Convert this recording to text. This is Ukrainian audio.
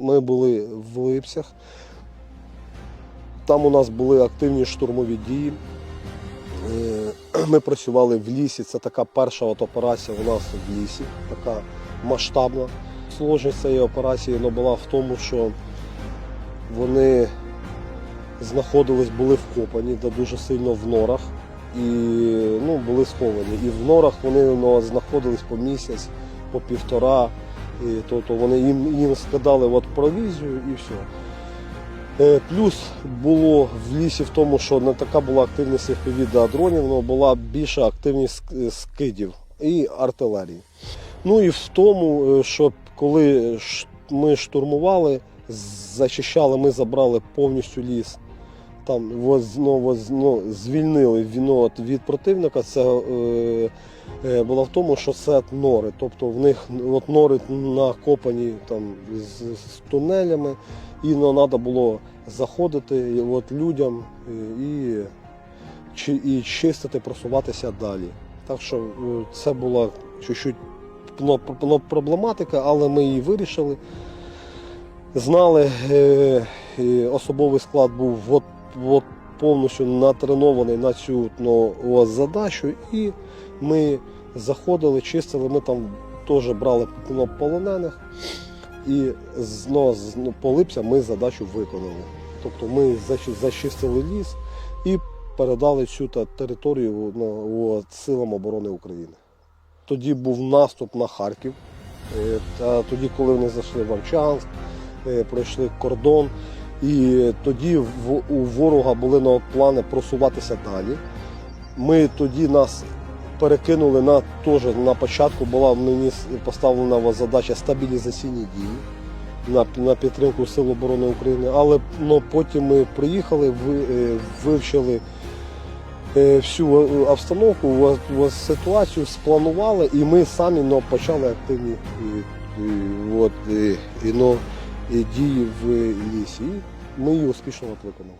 Ми були в Липсях. Там у нас були активні штурмові дії. Е, Ми працювали в лісі. Це така перша от операція у нас в лісі, така масштабна. Сложність цієї операції була в тому, що вони знаходились, були вкопані де дуже сильно в норах і ну, були сховані. І в норах вони ну, знаходились по місяць, по півтора. І, тобто вони їм, їм скидали от провізію і все. Е, Плюс було в лісі в тому, що не така була активність FPV дронів, але була більша активність скидів і артилерії. Ну і в тому, е, що коли ми штурмували, зачищали, ми забрали повністю ліс. Там воз- ну, воз- ну, звільнили віно від противника. Це е, е, було в тому, що це нори. Тобто в них от нори накопані там з, з тунелями, і ну, треба було заходити от людям е, і, чи- і чистити, просуватися далі. Так що е, це була чуть-чуть проблематика, але ми її вирішили. Знали, особовий склад був от, от повністю натренований на цю ну, ось задачу, і ми заходили, чистили, ми там теж брали ну, полонених, і ну, по липцям ми задачу виконали. Тобто ми зачистили ліс і передали цю та- територію ну, силам оборони України. Тоді був наступ на Харків. Е, тоді, коли вони зайшли в Овчанськ, е, пройшли кордон. І тоді у ворога були на плани просуватися далі. Ми тоді нас перекинули на теж на початку була мені поставлена задача стабілізаційні дії на, на підтримку Сил оборони України. Але ну, потім ми приїхали, ви, е, вивчили е, всю е, обстановку, ситуацію, спланували, і ми самі ну, почали активні і, і, от, і, і, ну, дії в лісі. Ми її успішно виконали.